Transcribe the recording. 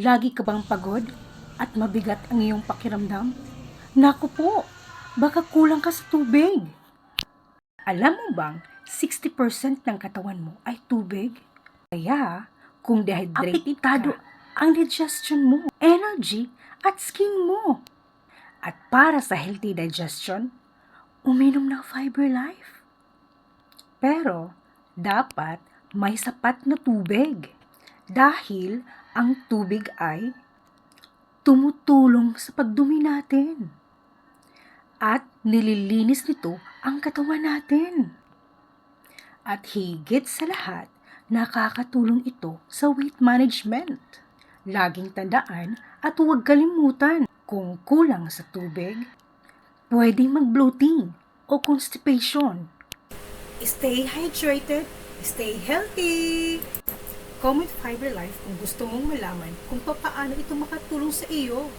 Lagi ka bang pagod at mabigat ang iyong pakiramdam? Naku po, baka kulang ka sa tubig. Alam mo bang 60% ng katawan mo ay tubig? Kaya, kung dehydrated Apektado ka, ang digestion mo, energy at skin mo. At para sa healthy digestion, uminom ng Fiber Life. Pero, dapat may sapat na tubig. Dahil ang tubig ay tumutulong sa pagdumi natin. At nililinis nito ang katawan natin. At higit sa lahat, nakakatulong ito sa weight management. Laging tandaan at huwag kalimutan kung kulang sa tubig, pwedeng mag-bloating o constipation. Stay hydrated, stay healthy! Comment Fiber Life kung gusto mong malaman kung paano ito makatulong sa iyo.